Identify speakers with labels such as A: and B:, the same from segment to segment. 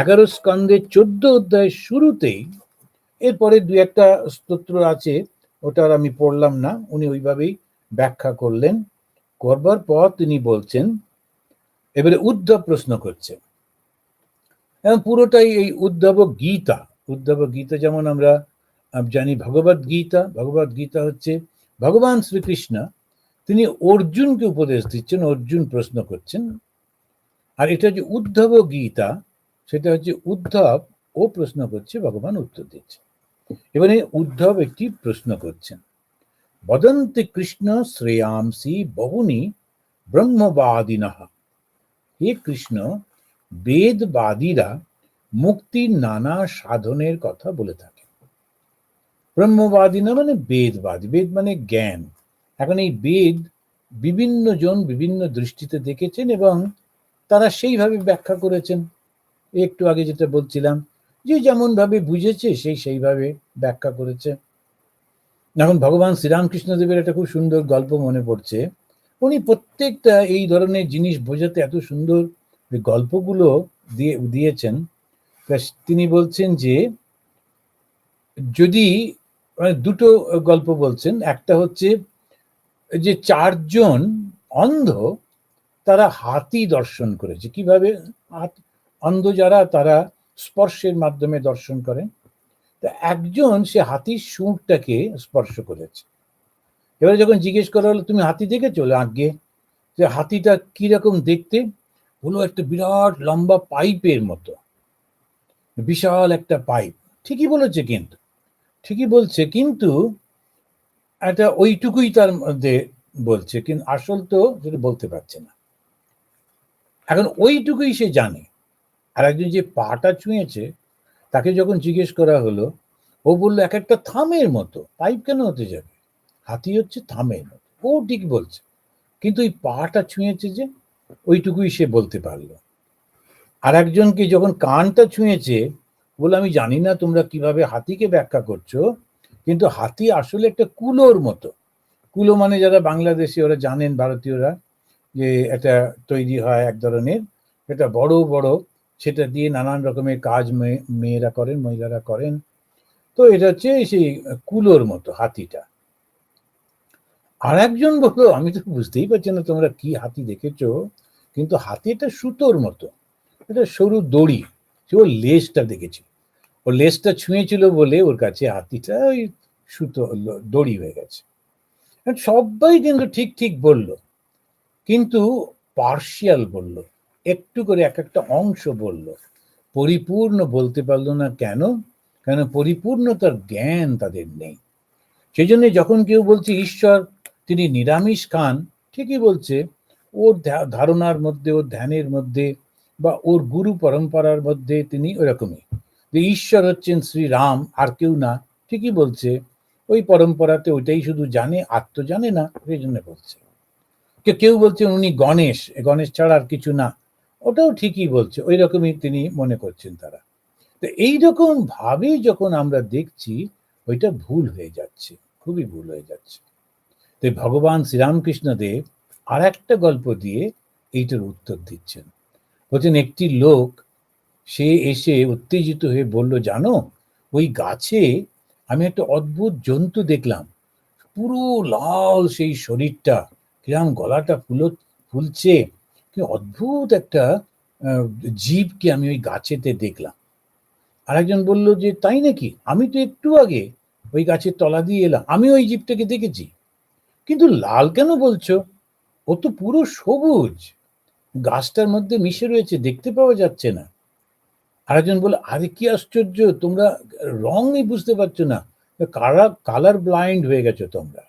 A: এগারো স্কন্ধের চোদ্দ অধ্যায়ের শুরুতেই এরপরে দু একটা স্তোত্র আছে ওটার আমি পড়লাম না, উনি ওইভাবেই ব্যাখ্যা করলেন। করবার পর তিনি বলছেন, এবারে উদ্ধব প্রশ্ন করছেন। এবং পুরোটাই এই উদ্ধব গীতা। উদ্ধব গীতা যেমন আমরা জানি ভগবত গীতা ভগবত গীতা হচ্ছে ভগবান শ্রীকৃষ্ণ, তিনি অর্জুনকে উপদেশ দিচ্ছেন, অর্জুন প্রশ্ন করছেন। আর এটা যে উদ্ধব গীতা সেটা হচ্ছে উদ্ধব ও প্রশ্ন করছে, ভগবান উত্তর দিচ্ছে। এবারে উদ্ধব একটি প্রশ্ন করছেন। বদন্তি কৃষ্ণ শ্রেয়াংসি বহুনি ব্রহ্মবাদিনঃ। হে কৃষ্ণ, বেদবাদীরা মুক্তির নানা সাধনের কথা বলে থাকে। ব্রহ্মবাদী না মানে বেদবাদী, বেদ মানে জ্ঞান। এখন এই বেদ বিভিন্ন জন বিভিন্ন দৃষ্টিতে দেখেছেন এবং তারা সেইভাবে ব্যাখ্যা করেছেন। একটু আগে যেটা বলছিলাম যে যেমন ভাবে বুঝেছে, সেই সেইভাবে ব্যাখ্যা করেছে। এখন ভগবান শ্রীরামকৃষ্ণদেবের একটা খুব সুন্দর গল্প মনে পড়ছে। উনি প্রত্যেকটা এই ধরনের জিনিস বোঝাতে এত সুন্দর গল্পগুলো দিয়ে, দিয়েছেন। তিনি বলছেন যে, যদি মানে দুটো গল্প বলছেন, একটা হচ্ছে যে চারজন অন্ধ তারা হাতি দর্শন করেছে। কীভাবে? অন্ধ যারা তারা স্পর্শের মাধ্যমে দর্শন করেন তা একজন সে হাতির সুরটাকে স্পর্শ করেছে। এবারে যখন জিজ্ঞেস করা হলো, তুমি হাতি দেখেছ? আগে যে হাতিটা কীরকম দেখতে? হলো একটা বিরাট লম্বা পাইপের মতো। বিশাল একটা পাইপ। ঠিকই বলেছে কিন্তু, ঠিকই বলছে কিন্তু এটা ওইটুকুই তার মধ্যে বলছে। কিন্তু আসল তো সেটা বলতে পারছে না। এখন ওইটুকুই সে জানে। আর একজন যে পাটা ছুঁয়েছে, তাকে যখন জিজ্ঞেস করা হলো, ও বলল, এক একটা থামের মতো, পাইপ কেন হতে যাবে? হাতি হচ্ছে থামের মতো, ও ঠিক বলছে। কিন্তু ওই পাটা ছুঁয়েছে যে, ওইটুকুই সে বলতে পারল। আর একজনকে যখন কানটা ছুঁয়েছে বলে আমি জানি না তোমরা কীভাবে হাতিকে ব্যাখ্যা করছ, কিন্তু হাতি আসলে একটা কুলোর মতো। কুলো মানে যারা বাংলাদেশি, ওরা জানেন ভারতীয়রা, যে এটা তৈরি হয় এক ধরনের, এটা বড় বড় সেটা দিয়ে নানান রকমের কাজ মেয়ে- মেয়েরা করেন, মহিলারা করেন। তো এটা হচ্ছে সেই কুলোর মতো হাতিটা। আর একজন বলল, আমি তো বুঝতেই পারছি না তোমরা কি হাতি দেখেছ, কিন্তু হাতি এটা সুতোর মতো। এটা সরু দড়ি, সে ওর লেজটা দেখেছি। ওর লেজটা ছুঁয়েছিল বলে ওর কাছে হাতিটা ওই সুতো, দড়ি হয়ে গেছে। সবাই কিন্তু ঠিক ঠিক বলল, কিন্তু পার্শিয়াল বলল একটু করে এক একটা অংশ বলল। পরিপূর্ণ বলতে পারল না কেন? কেন পরিপূর্ণতার জ্ঞান তাদের নেই। সেই জন্য যখন কেউ বলছে, ঈশ্বর, তিনি নিরামিষ খান, ঠিকই বলছে, ওর ধারণার মধ্যে, ওর ধ্যানের মধ্যে বা ওর গুরু পরম্পরার মধ্যে তিনি ওরকমই। যে ঈশ্বর হচ্ছেন শ্রী রাম আর কেউ না, ঠিকই বলছে। ওই পরম্পরাতে ওইটাই শুধু জানে আত্ম জানে না, সেই জন্য বলছে। কেউ বলছেন উনি গণেশ গণেশ ছাড়া আর কিছু না। ওটাও ঠিকই বলছে, ওই রকমই তিনি মনে করছেন তারা। তো এইরকম ভাবে যখন আমরা দেখছি, ওইটা ভুল হয়ে যাচ্ছে, খুবই ভুল হয়ে যাচ্ছে। তো ভগবান শ্রীরামকৃষ্ণ দেব আর একটা গল্প দিয়ে এইটার উত্তর দিচ্ছেন। বলছেন, একটি লোক, সে এসে উত্তেজিত হয়ে বলল, জানো, ওই গাছে আমি একটা অদ্ভুত জন্তু দেখলাম। পুরো লাল সেই শরীরটা, কিরম গলাটা ফুলো, ফুলছে অদ্ভুত একটা জীবকে আমি ওই গাছেতে দেখলাম। আরেকজন বলল যে, তাই নাকি? আমি তো একটু আগে ওই গাছের তলা দিয়ে এলাম। আমি ওই জীবটাকে দেখেছি। কিন্তু লাল কেন বলছো? ও তো পুরো সবুজ। গাছটার মধ্যে মিশে রয়েছে, দেখতে পাওয়া যাচ্ছে না। আরেকজন বলে আরে, কি আশ্চর্য! তোমরা রঙই বুঝতে পারছ না। কারা, কালার ব্লাইন্ড হয়ে গেছো তোমরা।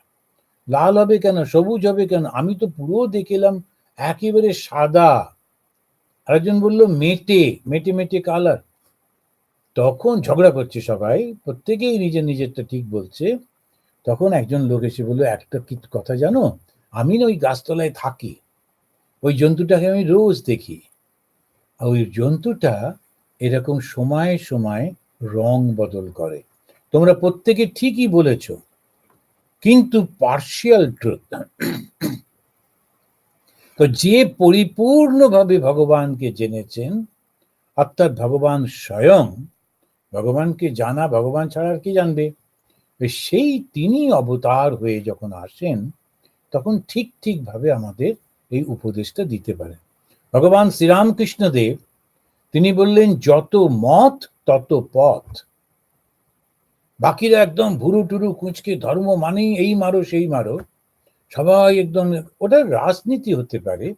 A: লাল হবে কেন? সবুজ হবে কেন? আমি তো পুরো দেখলাম একেবারে সাদা। আরেকজন বলল, মেটে মেটে মেটে কালার তখন ঝগড়া করছে সবাই। প্রত্যেকেই নিজের নিজেরটা ঠিক বলছে। তখন একজন লোক এসে বলল, একটা কি কথা জানো? আমি না ওই গাছতলায় থাকি। ওই জন্তুটাকে আমি রোজ দেখি। আর ওই জন্তুটা এরকম সময়ে সময় রং বদল করে। তোমরা প্রত্যেকে ঠিকই বলেছ। কিন্তু পার্শিয়াল ট্রুথ তো যে পরিপূর্ণভাবে ভগবানকে জেনেছেন, অর্থাৎ ভগবান স্বয়ং, ভগবানকে জানা, ভগবান ছাড়া আর কি জানবে? সেই তিনি অবতার হয়ে যখন আসেন, তখন ঠিক ঠিকভাবে আমাদের এই উপদেশটা দিতে পারেন। ভগবান শ্রীরামকৃষ্ণ দেব তিনি বললেন, যত মত, তত পথ। বাকিরা একদম ভুরু টুরু কুঁচকে, ধর্ম মানেই এই মারো, সেই মারো। সবাই একদম, ওটা রাজনীতি হতে পারে,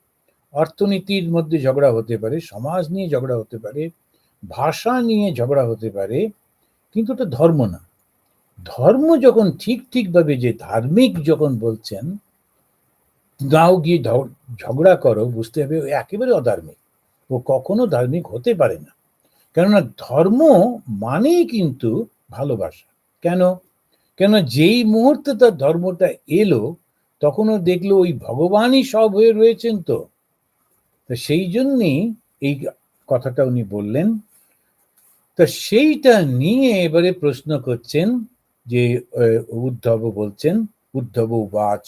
A: অর্থনীতির মধ্যে ঝগড়া হতে পারে, সমাজ নিয়ে ঝগড়া হতে পারে, ভাষা নিয়ে ঝগড়া হতে পারে, কিন্তু ওটা ধর্ম না। ধর্ম যখন ঠিক ঠিকভাবে যে ধার্মিক যখন বলছেন, নাও গিয়ে ঝগড়া করো, বুঝতে হবে একেবারে অধার্মিক। ও কখনো ধার্মিক হতে পারে না। কেননা ধর্ম মানেই কিন্তু ভালোবাসা। কেন? কেন যেই মুহূর্তে তার ধর্মটা এলো তখনও দেখল ওই ভগবানই সব হয়ে রয়েছেন তো। সেই জন্যই এই কথাটা উনি বললেন। তা সেইটা নিয়ে এবারে প্রশ্ন করছেন যে উদ্ধব বলছেন, উদ্ধব উবাচ,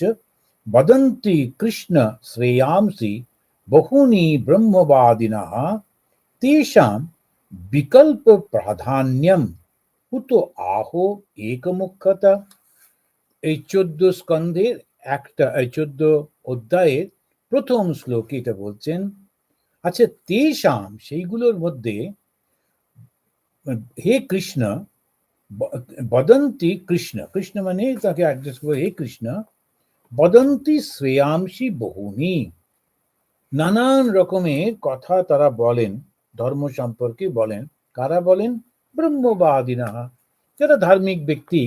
A: বদন্তি কৃষ্ণ শ্রেयांसि বহুনি ব্রহ্মবাদিনা, তেষাম বিকল্প প্রাধান্যম, উত আহো একমুখ্যতা। এই চোদ্দ স্কন্ধের একটা চোদ্দ অধ্যায়ের প্রথম শ্লোকে এটা বলছেন আচ্ছা তেষাম, সেইগুলোর মধ্যে, হে কৃষ্ণ, বদন্তি কৃষ্ণ কৃষ্ণ মানে তাকে অ্যাড্রেস করে হে কৃষ্ণ, বদন্তি শ্রেয়াংশী বহুনি। নানান রকমের কথা তারা বলেন, ধর্ম সম্পর্কে বলেন, কারা বলেন? ব্রহ্মবাদীনা যারা ধার্মিক ব্যক্তি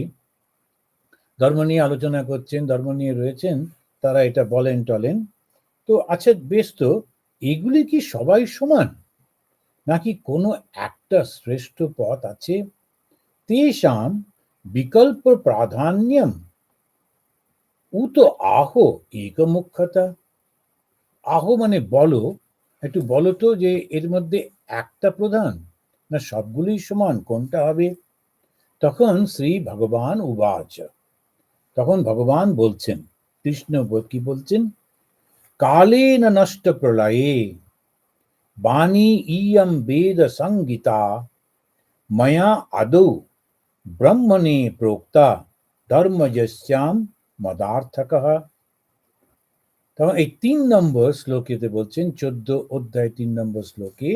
A: ধর্ম নিয়ে আলোচনা করছেন, ধর্ম নিয়ে রয়েছেন, তারা এটা বলেন টলেন। তো আচ্ছা বেশ তো, এগুলি কি সবাই সমান? নাকি কোনো একটা শ্রেষ্ঠ পথ আছে? তেষাম বিকল্প প্রাধান্যম। উত আহ একমুখ্যতা আহ মানে বলো, একটু বলো তো যে এর মধ্যে একটা প্রধান, না সবগুলোই সমান, কোনটা হবে? তখন শ্রী ভগবান উবাচ। তখন ভগবান বলছেন, কৃষ্ণ কি বলছেন? কালে নষ্ট প্রলয়ে, বাণী ইয়ম বেদ সংগীতা ময়া আদৌ ব্রহ্মণে প্রোক্তা ধর্মজশ্যাম মদার্থক। তখন এই তিন নম্বর শ্লোকেতে বলছেন, চোদ্দ অধ্যায় তিন নম্বর শ্লোকে,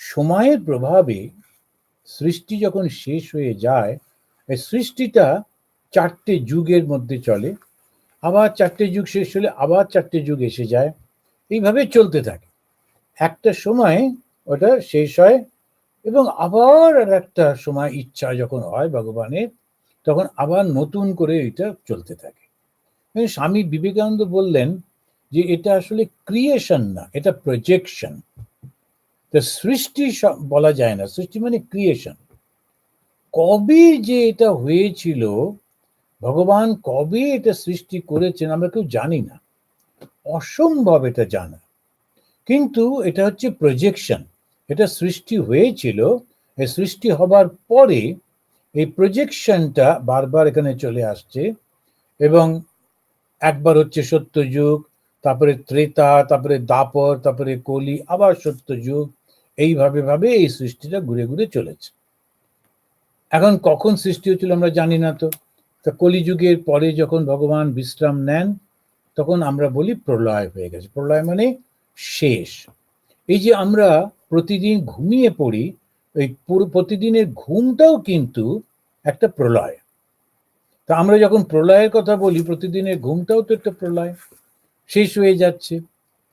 A: সময়ের প্রভাবে সৃষ্টি যখন শেষ হয়ে যায়, এই সৃষ্টিটা চারটে যুগের মধ্যে চলে। আবার চারটে যুগ শেষ হলে আবার চারটে যুগ এসে যায়। এইভাবে চলতে থাকে। একটা সময় ওটা শেষ হয় এবং আবার আর একটা সময় ইচ্ছা যখন হয় ভগবানের, তখন আবার নতুন করে এটা চলতে থাকে। স্বামী বিবেকানন্দ বললেন যে এটা আসলে ক্রিয়েশন না, এটা প্রজেকশন সৃষ্টি বলা যায় না। সৃষ্টি মানে ক্রিয়েশন কবে যে এটা হয়েছিল ভগবান কবে এটা সৃষ্টি করেছেন আমরা কেউ জানি না। অসম্ভব এটা জানা। কিন্তু এটা হচ্ছে প্রজেকশন এটা সৃষ্টি হয়েছিল এই সৃষ্টি হবার পরে এই প্রজেকশনটা বারবার এখানে চলে আসছে এবং একবার হচ্ছে সত্যযুগ, তারপরে ত্রেতা, তারপরে দাপর, তারপরে কলি, আবার সত্যযুগ, এইভাবে ভাবে এই সৃষ্টিটা ঘুরে ঘুরে চলেছে। এখন কখন সৃষ্টি হচ্ছিল আমরা জানি না তো। তা কলিযুগের পরে যখন ভগবান বিশ্রাম নেন, তখন আমরা বলি প্রলয় হয়ে গেছে। প্রলয় মানে শেষ। এই যে আমরা প্রতিদিন ঘুমিয়ে পড়ি ওই প্রতিদিনের ঘুমটাও কিন্তু একটা প্রলয়। তা আমরা যখন প্রলয়ের কথা বলি, প্রতিদিনের ঘুমটাও তো একটা প্রলয়। শেষ হয়ে যাচ্ছে।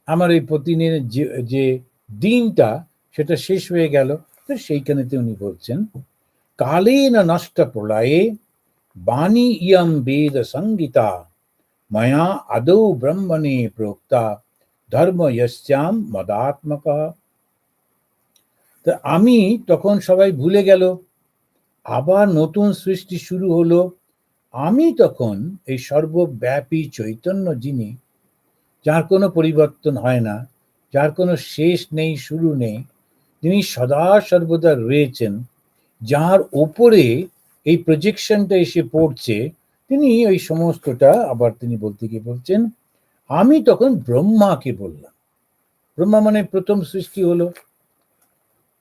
A: আমার এই প্রতিদিনের যে যে দিনটা, সেটা শেষ হয়ে গেল। তো সেইখানেতে উনি বলছেন, কালে না নষ্ট প্রলয়ে ইয়ম বেদ সঙ্গীতা ময়া আদৌ ব্রহ্মণে প্রোক্তা ধর্ম ইয়শ্যাম মদাত্মক তা আমি তখন সবাই ভুলে গেল। আবার নতুন সৃষ্টি শুরু হলো। আমি তখন এই সর্বব্যাপী চৈতন্য যিনি, যার কোনো পরিবর্তন হয় না, যার কোনো শেষ নেই, শুরু নেই, তিনি সদা সর্বদা রয়েছেন, যার ওপরে এই প্রজেকশনটা এসে পড়ছে, তিনি ওই সমস্তটা আবার তিনি বলতে গিয়ে বলছেন, আমি তখন ব্রহ্মাকে বললাম। ব্রহ্মা মানে প্রথম সৃষ্টি হলো।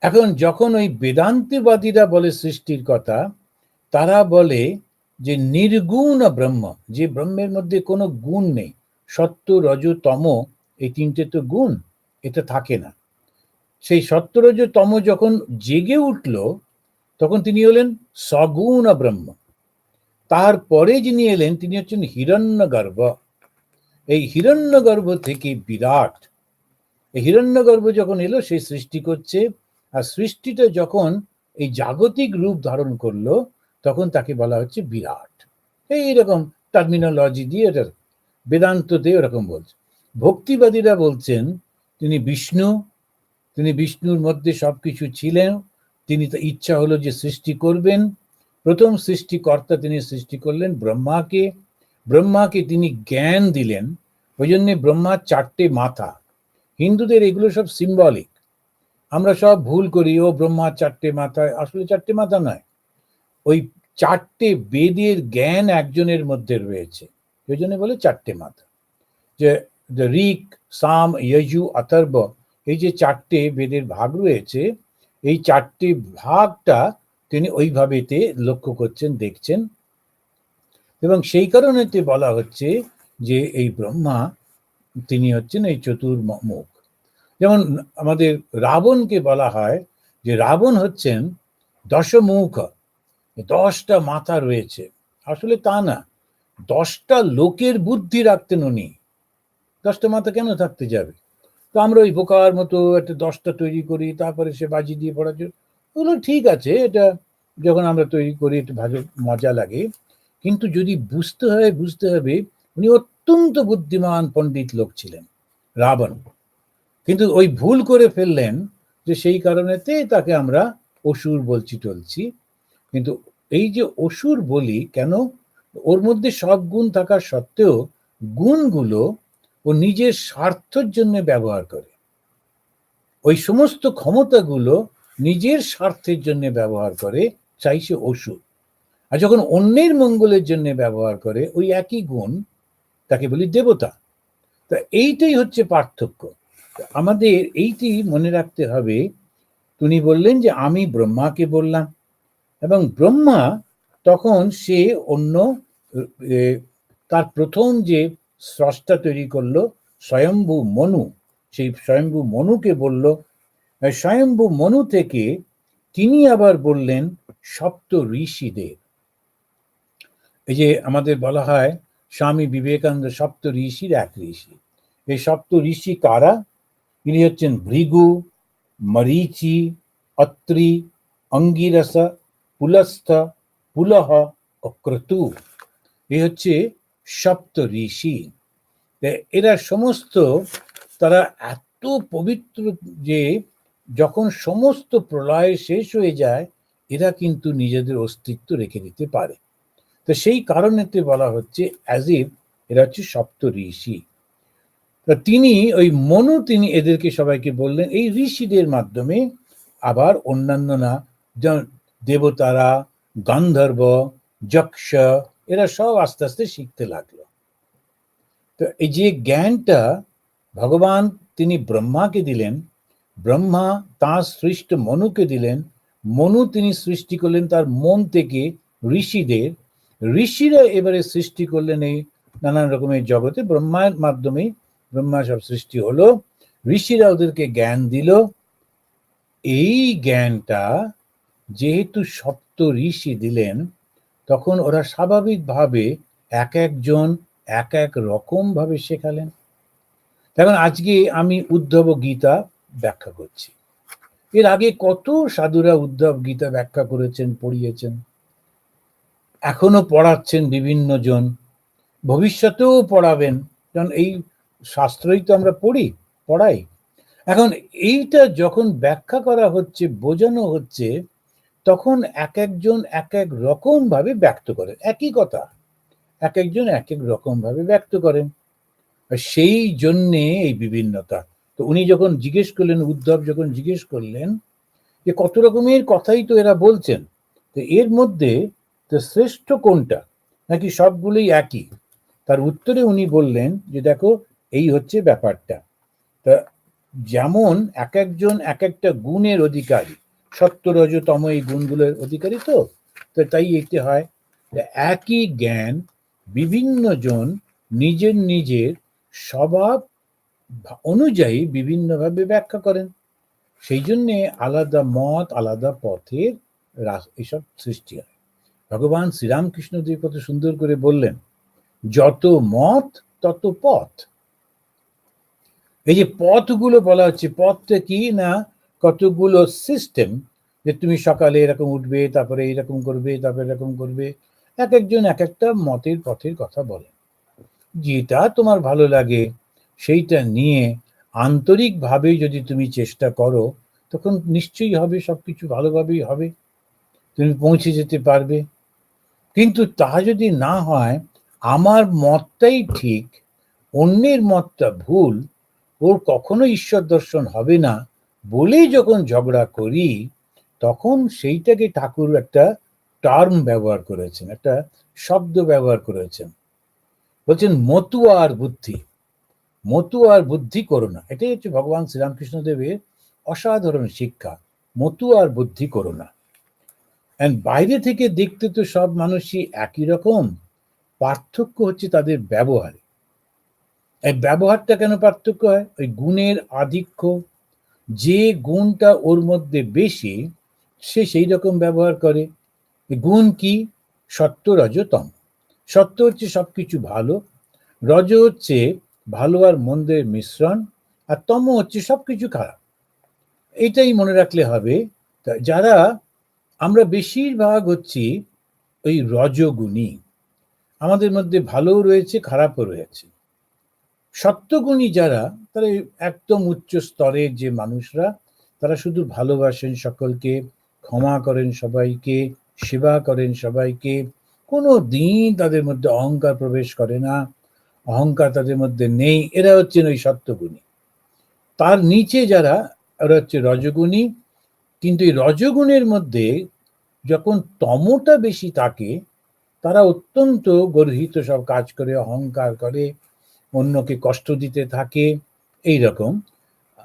A: এখন যখন ওই বেদান্তিবাদীরা বলে সৃষ্টির কথা, তারা বলে যে নির্গুণ ব্রহ্ম, যে ব্রহ্মের মধ্যে কোনো গুণ নেই। সত্য, রজ, তম, এই তিনটে তো গুণ, এটা থাকে না। সেই সত্য, রজ, তম যখন জেগে উঠল তখন তিনি হলেন সগুণ ব্রহ্ম। তারপরে যিনি এলেন, তিনি হচ্ছেন হিরণ্য গর্ভ এই হিরণ্য গর্ভ থেকে বিরাট। এই হিরণ্য গর্ভ যখন এলো, সে সৃষ্টি করছে, আর সৃষ্টিটা যখন এই জাগতিক রূপ ধারণ করল, তখন তাকে বলা হচ্ছে বিরাট। এইরকম টার্মিনোলজি দিয়ে এটা বেদান্ততে ওরকম বলছে। ভক্তিবাদীরা বলছেন, তিনি বিষ্ণু, তিনি বিষ্ণুর মধ্যে সব কিছু ছিলেন তিনি তো ইচ্ছা হলো যে সৃষ্টি করবেন। প্রথম সৃষ্টিকর্তা তিনি সৃষ্টি করলেন ব্রহ্মাকে। ব্রহ্মাকে তিনি জ্ঞান দিলেন। ওই জন্যে ব্রহ্মার চারটে মাথা। হিন্দুদের এগুলো সব সিম্বলিক আমরা সব ভুল করি, ও ব্রহ্মার চারটে মাথায় আসলে চারটে মাথা নয়। ওই চারটে বেদের জ্ঞান একজনের মধ্যে রয়েছে। ওই জন্য বলে চারটে মাথা। যে ঋক সাম, যজু, অথর্ব, এই যে চারটে বেদের ভাগ রয়েছে এই চারটি ভাগটা তিনি ওইভাবেতে লক্ষ্য করছেন, দেখছেন। এবং সেই কারণেতে বলা হচ্ছে যে এই ব্রহ্মা, তিনি হচ্ছেন এই চতুর্মুখ যেমন আমাদের রাবণকে বলা হয় যে রাবণ হচ্ছেন দশমুখ। দশটা মাথা রয়েছে। আসলে তা না, দশটা লোকের বুদ্ধি রাখতেন উনি। দশটা মাথা কেন থাকতে যাবে? তো আমরা ওই বোকার মতো একটা দশটা তৈরি করি, তারপরে সে বাজি দিয়ে পড়ার জন্য। ওগুলো ঠিক আছে, এটা যখন আমরা তৈরি করি, একটু ভালো মজা লাগে। কিন্তু যদি বুঝতে হয়, বুঝতে হবে, উনি অত্যন্ত বুদ্ধিমান পণ্ডিত লোক ছিলেন, রাবণ। কিন্তু ওই ভুল করে ফেললেন যে সেই কারণেতে তাকে আমরা অসুর বলছি, টলছি। কিন্তু এই যে অসুর বলি, কেন? ওর মধ্যে সব গুণ থাকা সত্ত্বেও গুণগুলো ও নিজের স্বার্থের জন্য ব্যবহার করে। ওই সমস্ত ক্ষমতাগুলো নিজের স্বার্থের জন্য ব্যবহার করে চাইছে অসুর আর যখন অন্যের মঙ্গলের জন্য ব্যবহার করে, ওই একই গুণ তাকে বলি দেবতা। তা এইটাই হচ্ছে পার্থক্য। আমাদের এইটি মনে রাখতে হবে, তিনি বললেন যে আমি ব্রহ্মাকে বললাম এবং ব্রহ্মা তখন সে অন্য তার প্রথম যে স্রষ্টা তৈরি করল স্বয়ম্ভু মনু। সেই স্বয়ম্ভু মনুকে বলল স্বয়ম্ভু মনু থেকে তিনি আবার বললেন সপ্ত ঋষিদের। এই যে আমাদের বলা হয় স্বামী বিবেকানন্দ সপ্ত ঋষির এক ঋষি। এই সপ্ত ঋষি কারা? ইনি হচ্ছেন ভৃগু, মরিচি, অত্রি, অঙ্গিরস, পুলস্থ, পুলহ ও ক্রতু। এ হচ্ছে সপ্ত ঋষি। এরা সমস্ত তারা এত পবিত্র যে যখন সমস্ত প্রলয় শেষ হয়ে যায়, এরা কিন্তু নিজেদের অস্তিত্ব রেখে দিতে পারে। তো সেই কারণেতে বলা হচ্ছে অ্যাজ এরা হচ্ছে সপ্ত ঋষি। তিনি, ওই মনু তিনি এদেরকে সবাইকে বললেন, এই ঋষিদের মাধ্যমে আবার অন্যান্য না দেবতারা, গান্ধর্ব, যক্ষ এরা সব আস্তে আস্তে শিখতে লাগল। তো এই যে জ্ঞানটা ভগবান তিনি ব্রহ্মাকে দিলেন, ব্রহ্মা তাঁর সৃষ্ট মনুকে দিলেন, মনু তিনি সৃষ্টি করলেন তার মন থেকে ঋষিদের। ঋষিরা এবারে সৃষ্টি করলেন এই নানান রকমের জগতে, ব্রহ্মার মাধ্যমে ব্রহ্মা সব সৃষ্টি হলো। ঋষিরা ওদেরকে জ্ঞান দিল। এই জ্ঞানটা যেহেতু সপ্ত ঋষি দিলেন তখন ওরা স্বাভাবিকভাবে এক একজন এক এক রকম ভাবে শেখালেন। এখন আজকে আমি উদ্ধব গীতা ব্যাখ্যা করছি। এর আগে কত সাধুরা উদ্ধব গীতা ব্যাখ্যা করেছেন, পড়িয়েছেন। এখনও পড়াচ্ছেন বিভিন্ন জন ভবিষ্যতেও পড়াবেন। কারণ এই শাস্ত্রই তো আমরা পড়ি, পড়াই। এখন এইটা যখন ব্যাখ্যা করা হচ্ছে, বোঝানো হচ্ছে তখন এক একজন এক এক রকম ভাবে ব্যক্ত করেন একই কথা এক একজন এক এক রকম ভাবে ব্যক্ত করেন। সেই জন্যে এই বিভিন্নতা। তো উনি যখন জিজ্ঞেস করলেন, উদ্ধব যখন জিজ্ঞেস করলেন, যে কত রকমের কথাই তো এরা বলছেন, তো এর মধ্যে তো শ্রেষ্ঠ কোনটা? নাকি সবগুলোই একই? তার উত্তরে উনি বললেন যে দেখো, এই হচ্ছে ব্যাপারটা। তা যেমন এক একজন এক একটা গুণের অধিকারী সত্য রজতম এই গুণগুলোর অধিকারী তো? তো তাই এতে হয় একই জ্ঞান বিভিন্ন জন নিজের নিজের স্বভাব অনুযায়ী বিভিন্নভাবে ব্যাখ্যা করেন। সেই জন্যে আলাদা মত, আলাদা পথের এসব সৃষ্টি হয়। ভগবান শ্রীরামকৃষ্ণদেব কত সুন্দর করে বললেন, যত মত, তত পথ। এই যে পথগুলো বলা হচ্ছে, পথটা কি না? কতগুলো সিস্টেম যে তুমি সকালে এরকম উঠবে, তারপরে এরকম করবে, তারপরে এরকম করবে এক একজন এক একটা মতের পথের কথা বলে। যেটা তোমার ভালো লাগে, সেইটা নিয়ে আন্তরিকভাবে যদি তুমি চেষ্টা করো, তখন নিশ্চয়ই হবে সব কিছু ভালোভাবেই হবে। তুমি পৌঁছে যেতে পারবে। কিন্তু তা যদি না হয়, আমার মতটাই ঠিক, অন্যের মতটা ভুল, ওর কখনো ঈশ্বর দর্শন হবে না। বলেই যখন ঝগড়া করি, তখন সেইটাকে ঠাকুর একটা টার্ম ব্যবহার করেছেন, একটা শব্দ ব্যবহার করেছেন। বলছেন মতুয়ার বুদ্ধি। মতুয়ার বুদ্ধি করো না। এটাই হচ্ছে ভগবান শ্রীরামকৃষ্ণ দেবের অসাধারণ শিক্ষা। মতুয়ার বুদ্ধি করো না। বাইরে থেকে দেখতে তো সব মানুষই একই রকম। পার্থক্য হচ্ছে তাদের ব্যবহারে। এই ব্যবহারটা কেন পার্থক্য হয়? ওই গুণের আধিক্য যে গুণটা ওর মধ্যে বেশি, সে সেই রকম ব্যবহার করে। গুণ কি? সত্য, রজতম। সত্য হচ্ছে সবকিছু ভালো, রজ হচ্ছে ভালো আর মন্দের মিশ্রণ, আর তম হচ্ছে সবকিছু খারাপ। এটাই মনে রাখলে হবে। যারা আমরা বেশিরভাগ হচ্ছি ওই রজগুণী। আমাদের মধ্যে ভালোও রয়েছে, খারাপও রয়েছে। সত্যগুণী যারা তারা একদম উচ্চ স্তরের যে মানুষরা, তারা শুধু ভালোবাসেন সকলকে, ক্ষমা করেন সবাইকে, সেবা করেন সবাইকে, কোনো দিন তাদের মধ্যে অহংকার প্রবেশ করে না, অহংকার তাদের মধ্যে নেই, এরা হচ্ছেন ওই সত্যগুণী। তার নিচে যারা, ওরা হচ্ছে রজগুণী, কিন্তু এই রজগুণের মধ্যে যখন তমটা বেশি থাকে, তারা অত্যন্ত গর্হিত সব কাজ করে, অহংকার করে, অন্যকে কষ্ট দিতে থাকে এই রকম।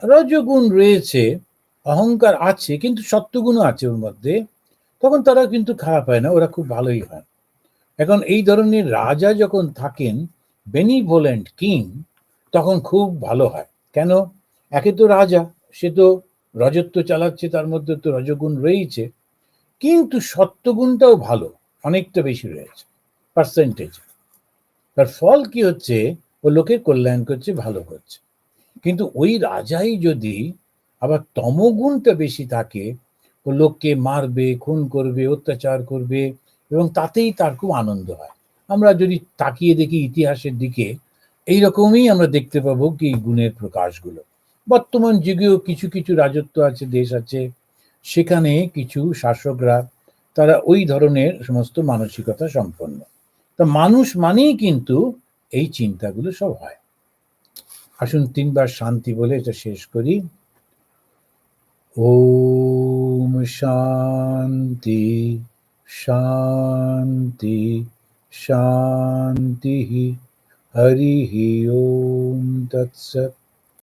A: রজগুণ রয়েছে, অহংকার আছে, কিন্তু সত্যগুণও আছে ওর মধ্যে। তখন তারা কিন্তু খারাপ হয় না, ওরা খুব ভালোই হয়। এখন এই ধরনের রাজা যখন থাকেন, বেনিভোলেন্ট কিং, তখন খুব ভালো হয়। কেন? একে তো রাজা, সে তো রজত্ব চালাচ্ছে, তার মধ্যে তো রজগুণ রয়েছে কিন্তু সত্যগুণটাও ভালো, অনেকটা বেশি রয়েছে পার্সেন্টেজ তার ফল কি হচ্ছে? ও লোকের কল্যাণ করছে, ভালো করছে। কিন্তু ওই রাজাই যদি আবার তমগুণটা বেশি থাকে, ও লোককে মারবে, খুন করবে, অত্যাচার করবে এবং তাতেই তার খুব আনন্দ হয়। আমরা যদি তাকিয়ে দেখি ইতিহাসের দিকে এই রকমই আমরা দেখতে পাবো কি গুণের প্রকাশগুলো। বর্তমান যুগেও কিছু কিছু রাজত্ব আছে, দেশ আছে, সেখানে কিছু শাসকরা, তারা ওই ধরনের সমস্ত মানসিকতা সম্পন্ন। তা মানুষ মানেই কিন্তু এই চিন্তাগুলো সব হয়। আসুন তিনবার শান্তি বলে এটা শেষ করি। ওম শান্তি শান্তি শান্তি। হরি ওম তৎসৎ।